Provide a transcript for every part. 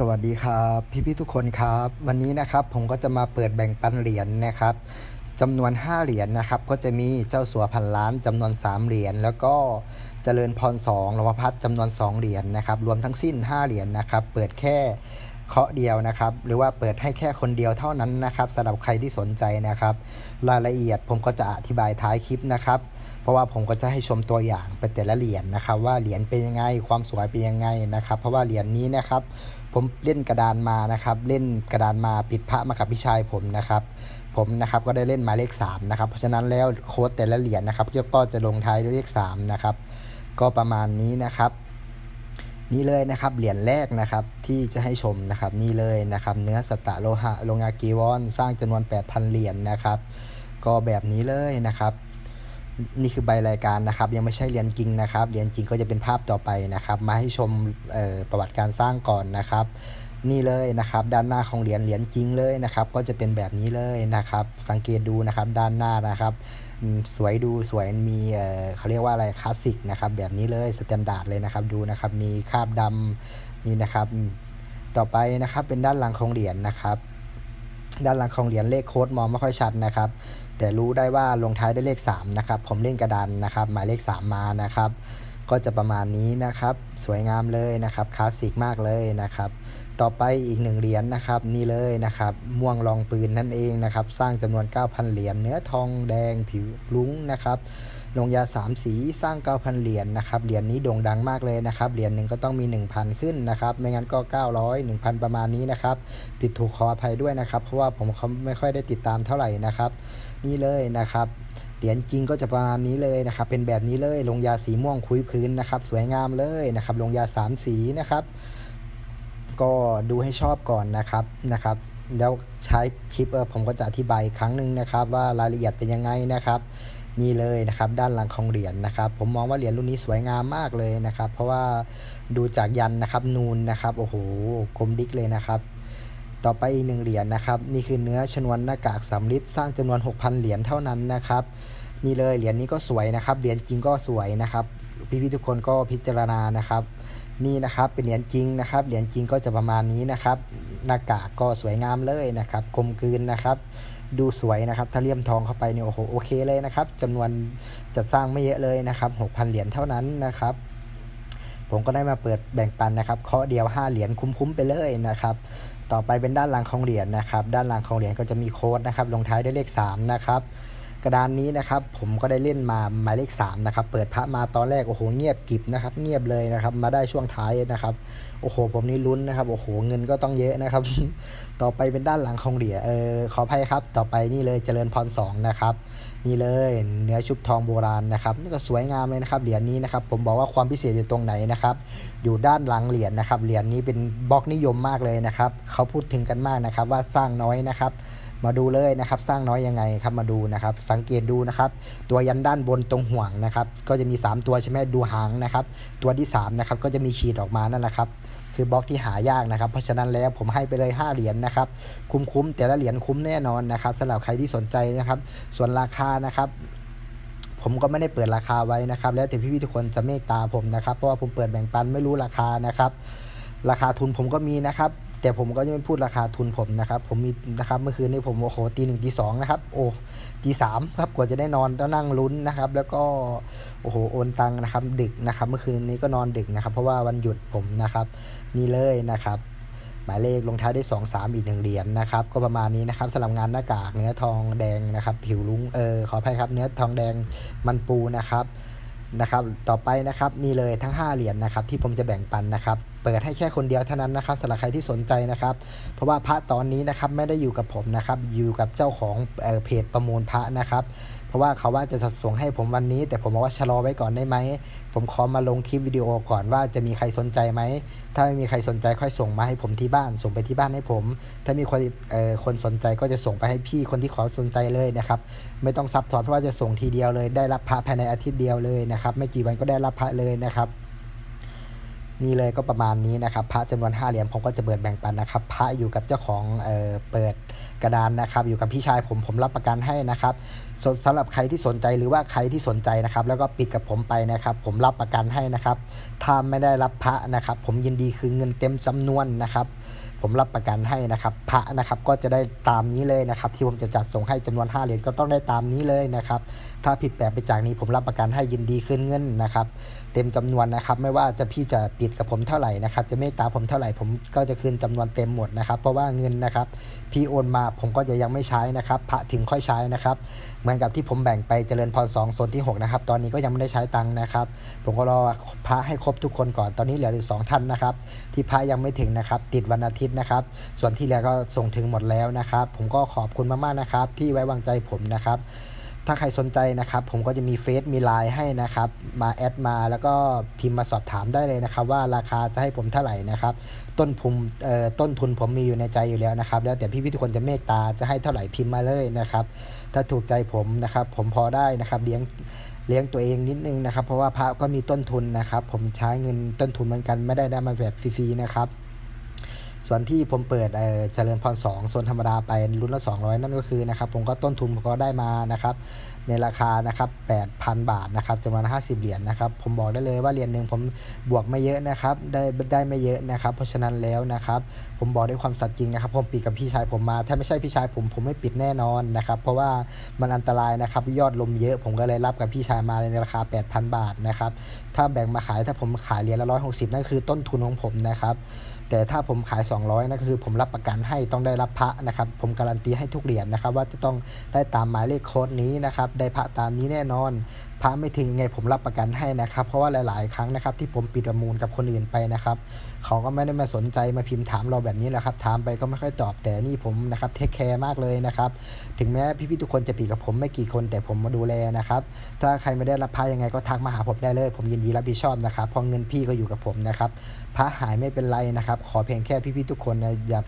สวัสดีครับพี่พี่ๆทุกคนครับ วันนี้นะครับผมก็จะมาเปิดแบ่งปันเหรียญนะครับจำนวน 5 เหรียญนะครับ ก็จะมีเจ้าสัวพันล้านจำนวน 3 เหรียญแล้วก็เจริญพร2ลวพัฒน์จำนวน 2 เหรียญนะครับ รวมทั้งสิ้น 5 เหรียญนะครับ เปิดแค่เคาะเดียวนะครับ หรือว่าเปิดให้แค่คนเดียวเท่านั้นนะครับสำหรับใครที่สนใจนะครับ รายละเอียดผมก็จะอธิบายท้ายคลิปนะครับ เพราะว่าผมก็จะให้ชมตัวอย่างเป็นแต่ละเหรียญนะครับว่าเหรียญเป็นยังไงความสวยเป็นยังไงนะครับ เพราะว่าเหรียญนี้นะครับ ผมเล่นกระดานมานะครับ เล่นกระดานมาปิดพระมากับพี่ชายผมนะครับ ผมนะครับก็ได้เล่นหมายเลข3นะครับเพราะฉะนั้นแล้วโค้ดแต่ละเหรียญนะครับก็จะลงท้ายด้วยเลข3นะครับก็ประมาณนี้นะครับนี่เลยนะครับเหรียญแรกนะครับที่จะให้ชมนะครับนี่เลยนะครับเนื้อสตะโลหะโลงากีวอน สร้างจำนวน 8,000 เหรียญนะครับ ก็แบบนี้เลยนะครับ นี่คือใบรายการนะครับ ยังไม่ใช่เหรียญจริงนะครับเหรียญจริงก็จะเป็นภาพต่อไปนะครับ มาให้ชมประวัติการสร้างก่อนนะครับ นี่เลยนะครับ ด้านหน้าของเหรียญเหรียญจริงเลยนะครับ ก็จะเป็นแบบนี้เลยนะครับ สังเกตดูนะครับด้านหน้านะครับ สวยดูสวยมีเออเขาเรียกว่าอะไรคลาสสิกนะครับ แบบนี้เลยสแตนดาร์ดเลยนะครับดูนะครับ มีคราบดำนี่นะครับ ต่อไปนะครับเป็นด้านหลังของเหรียญนะครับ ด้านหลังของเหรียญเลขโค้ดมองไม่ค่อยชัดนะครับ แต่รู้ได้ว่าลงท้ายด้วยเลข3นะครับผมเล่นกระดานนะครับหมายเลข 3 มานะครับ ก็จะประมาณนี้นะครับ สวยงามเลยนะครับคลาสสิกมากเลยนะครับ ต่อไปอีกหนึ่งเหรียญนะครับนี่เลยนะครับ ม่วงรองปืนนั่นเองนะครับ สร้างจำนวน 9,000 เหรียญเนื้อทองแดงผิวลุ้งนะครับลงยา 3 สีสร้าง 9,000 เหรียญนะครับ เหรียญนี้โด่งดังมากเลยนะครับ เหรียญหนึ่งก็ต้องมี 1,000 ขึ้นนะครับ ไม่งั้นก็ 900 1,000 ประมาณนี้นะครับ ผิดถูกขออภัยด้วยนะครับ เพราะว่าผมเขาไม่ค่อยได้ติดตามเท่าไหร่นะครับ นี่เลยนะครับ เหรียญจริงก็จะประมาณนี้เลยนะครับ เป็นแบบนี้เลยลงยาสีม่วงคุยพื้นนะครับ สวยงามเลยนะครับ ลงยา3สีนะครับ ก็ดูให้ชอบก่อนนะครับนะครับ แล้วใช้คลิปเออผมก็จะอธิบายครั้งหนึ่งนะครับ ว่ารายละเอียดเป็นยังไงนะครับนี่เลยนะครับด้านหลังของเหรียญนะครับ ผมมองว่าเหรียญรุ่นนี้สวยงามมากเลยนะครับ เพราะว่าดูจากยันนะครับ นูนนะครับโอ้โหกลมดิกเลยนะครับ ต่อไปอีกหนึ่งเหรียญนะครับนี่คือเนื้อชนวนหน้ากากสำริดสร้างจำนวน 6,000 เหรียญเท่านั้นนะครับ นี่เลยเหรียญนี้ก็สวยนะครับเหรียญจริงก็สวยนะครับพี่ๆทุกคนก็พิจารณานะครับ นี่นะครับเป็นเหรียญจริงนะครับเหรียญจริงก็จะประมาณนี้นะครับหน้ากากก็สวยงามเลยนะครับกลมกลืนนะครับดูสวยนะครับ ถ้าเลี่ยมทองเข้าไปเนี่ยโอ้โหโอเคเลยนะครับจำนวนจัดสร้างไม่เยอะเลยนะครับ 6,000 เหรียญเท่านั้นนะครับ ผมก็ได้มาเปิดแบ่งปันนะครับเคาะเดียว 5 เหรียญคุ้มๆไปเลยนะครับ ต่อไปเป็นด้านหลังของเหรียญนะครับ ด้านหลังของเหรียญก็จะมีโค้ดนะครับลงท้ายด้วยเลข3นะครับกระดานนี้นะครับผมก็ได้เล่นมาหมายเลข3นะครับเปิดพระมาตอนแรกโอ้โหเงียบกิบนะครับ เงียบเลยนะครับ มาได้ช่วงท้ายนะครับโอ้โห ผมนี่ลุ้นนะครับโอ้โหเงินก็ต้องเยอะนะครับ ต่อไปเป็นด้านหลังของเหรียญเออขออภัยครับ ต่อไปนี่เลยเจริญพร2นะครับ นี่เลยเนื้อชุบทองโบราณนะครับนี่ก็สวยงามเลยนะครับเหรียญนี้นะครับผมบอกว่าความพิเศษอยู่ตรงไหนนะครับอยู่ด้านหลังเหรียญนะครับเหรียญนี้เป็นบล็อกนิยมมากเลยนะครับเขาพูดถึงกันมากนะครับว่าสร้างน้อยนะครับมาดูเลยนะครับสร้างน้อยยังไงครับมาดูนะครับ สังเกตดูนะครับ ตัวยันด้านบนตรงห่วงนะครับ ก็จะมี 3 ตัวใช่ไหมดูหางนะครับ ตัวที่3นะครับก็จะมีขีดออกมานั่นแหละครับ คือบล็อกที่หายากนะครับ เพราะฉะนั้นแล้วผมให้ไปเลย 5 เหรียญนะครับ คุ้มๆแต่ละเหรียญคุ้มแน่นอนนะครับสำหรับใครที่สนใจนะครับ ส่วนราคานะครับ ผมก็ไม่ได้เปิดราคาไว้นะครับ แล้วแต่พี่ๆทุกคนจะเมตตาผมนะครับ เพราะว่าผมเปิดแบ่งปันไม่รู้ราคานะครับ ราคาทุนผมก็มีนะครับ แต่ผมก็จะไม่พูดราคาทุนผมนะครับ ผมมีนะครับเมื่อคืนนี้ผมโอ้โหตีหนึ่งตีสองนะครับ โอ้ตีสามครับกว่าจะได้นอนต้องนั่งลุ้นนะครับ แล้วก็โอ้โหโอนตังค์นะครับ ดึกนะครับ เมื่อคืนนี้ก็นอนดึกนะครับ เพราะว่าวันหยุดผมนะครับ นี่เลยนะครับ หมายเลขลงท้ายด้วย2 3 อีกหนึ่งเหรียญนะครับ ก็ประมาณนี้นะครับสำหรับงานหน้ากากเนื้อทองแดงนะครับ ผิวลุงเออขออภัยครับ เนื้อทองแดงมันปูนะครับนะครับ ต่อไปนะครับนี่เลยทั้ง 5 เหรียญนะครับ ที่ผมจะแบ่งปันนะครับ เปิดให้แค่คนเดียวเท่านั้นนะครับสำหรับใครที่สนใจนะครับ เพราะว่าพระตอนนี้นะครับไม่ได้อยู่กับผมนะครับอยู่กับเจ้าของเออเพจประมูลพระนะครับ เพราะว่าเขาว่าจะส่งให้ผมวันนี้ แต่ผมบอกว่าชะลอไว้ก่อนได้ไหมผมขอมาลงคลิปวิดีโอก่อนว่าจะมีใครสนใจไหมถ้าไม่มีใครสนใจค่อยส่งมาให้ผมที่บ้านส่งไปที่บ้านให้ผม ถ้ามีคนเอ่อคนสนใจก็จะส่งไปให้พี่คนที่ขอสนใจเลยนะครับไม่ต้องซับซ้อนเพราะว่าจะส่งทีเดียวเลย ได้รับพระภายในอาทิตย์เดียวเลยนะครับไม่กี่วันก็ได้รับพระเลยนะครับ นี่เลยก็ประมาณนี้นะครับ พระจำนวน5เหรียญผมก็จะเปิดแบ่งปันนะครับ พระอยู่กับเจ้าของเอ่อเปิดกระดานนะครับ อยู่กับพี่ชายผมผมรับประกันให้นะครับสสำหรับใครที่สนใจหรือว่าใครที่สนใจนะครับ แล้วก็ปิดกับผมไปนะครับ ผมรับประกันให้นะครับ ถ้าไม่ได้รับพระนะครับ ผมยินดีคือเงินเต็มจำนวนนะครับ ผมรับประกันให้นะครับ พระนะครับก็จะได้ตามนี้เลยนะครับ ที่ผมจะจัดส่งให้จำนวน5เหรียญก็ต้องได้ตามนี้เลยนะครับ ถ้าผิดแปลกไปจากนี้ผมรับประกันให้ยินดีขึ้นเงินนะครับ เต็มจำนวนนะครับ ไม่ว่าจะพี่จะปิดกับผมเท่าไหร่นะครับ จะเมตตาผมเท่าไหร่ผมก็จะคืนจำนวนเต็มหมดนะครับ เพราะว่าเงินนะครับพี่โอนมาผมก็จะยังไม่ใช้นะครับ พระถึงค่อยใช้นะครับ เหมือนกับที่ผมแบ่งไปเจริญพร2โซนที่6นะครับตอนนี้ก็ยังไม่ได้ใช้ตังค์นะครับ ผมก็รอพระให้ครบทุกคนก่อนตอนนี้เหลืออยู่สองท่านนะครับ ที่พระยังไม่ถึงนะครับ ติดวันอาทิตย์นะครับ ส่วนที่เหลือก็ส่งถึงหมดแล้วนะครับ ผมก็ขอบคุณมากๆนะครับ ที่ไว้วางใจผมนะครับถ้าใครสนใจนะครับ ผมก็จะมีเฟซมีไลน์ให้นะครับ มาแอดมาแล้วก็พิมพ์มาสอบถามได้เลยนะครับ ว่าราคาจะให้ผมเท่าไหร่นะครับ ต้นทุนเอ่อต้นทุนผมมีอยู่ในใจอยู่แล้วนะครับ แล้วแต่พี่ๆทุกคนจะเมตตาจะให้เท่าไหร่พิมพ์มาเลยนะครับ ถ้าถูกใจผมนะครับ ผมพอได้นะครับเลี้ยงเลี้ยงตัวเองนิดนึงนะครับ เพราะว่าพระก็มีต้นทุนนะครับ ผมใช้เงินต้นทุนเหมือนกันไม่ได้ได้มาแบบฟรีๆนะครับ ส่วนที่ผมเปิดเออเจริญพรสองโซนธรรมดาไปรุ่นละ 200 นั่นก็คือนะครับผมก็ต้นทุนผมก็ได้มานะครับ ในราคานะครับ8,000 บาทนะครับจำนวน50 เหรียญนะครับ ผมบอกได้เลยว่าเหรียญหนึ่งผมบวกไม่เยอะนะครับ ได้ได้ไม่เยอะนะครับ เพราะฉะนั้นแล้วนะครับ ผมบอกด้วยความสัตย์จริงนะครับ ผมปิดกับพี่ชายผมมา ถ้าไม่ใช่พี่ชายผมผมไม่ปิดแน่นอนนะครับ เพราะว่ามันอันตรายนะครับ ยอดลมเยอะ ผมก็เลยรับกับพี่ชายมาในราคา 8,000 บาทนะครับ ถ้าแบ่งมาขายถ้าผมขายเหรียญละ160 นั่นคือต้นทุนของผมนะครับแต่ถ้าผมขาย 200นั่นก็คือผมรับประกันให้ต้องได้รับพระนะครับ ผมการันตีให้ทุกเหรียญนะครับ ว่าจะต้องได้ตามหมายเลขโค้ดนี้นะครับได้พระตามนี้แน่นอนพระไม่ถึงยังไงผมรับประกันให้นะครับ เพราะว่าหลาย ๆ ครั้งนะครับ ที่ผมปิดประมูลกับคนอื่นไปนะครับเขาก็ไม่ได้มาสนใจมาพิมพ์ถามเราแบบนี้แหละครับถามไปก็ไม่ค่อยตอบแต่นี่ผมนะครับเทคแคร์มากเลยนะครับถึงแม้พี่ๆทุกคนจะปิดกับผมไม่กี่คนแต่ผมมาดูแลนะครับถ้าใครไม่ได้รับพระยังไงก็ทักมาหาผมได้เลย ผมยินดีรับผิดชอบนะครับเพราะเงินพี่ก็อยู่กับผมนะครับพระหายไม่เป็นไรนะครับ ขอเพียงแค่พี่ๆทุกคนนะอย่า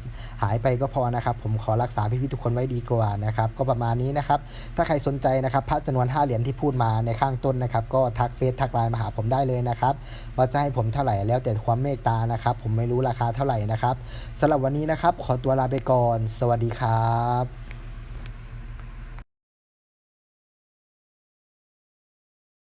หายไปก็พอนะครับ ผมขอรักษาพี่ๆทุกคนไว้ดีกว่านะครับก็ประมาณนี้นะครับถ้าใครสนใจนะครับพระจำนวน5เหรียญที่พูดมาในข้างต้นนะครับ ก็ทักเฟซทักไลน์มาหาผมได้เลยนะครับ ว่าจะให้ผมเท่าไหร่แล้วแต่ความเมตตานะครับ ผมไม่รู้ราคาเท่าไหร่นะครับสำหรับวันนี้นะครับ ขอตัวลาไปก่อน สวัสดีครับ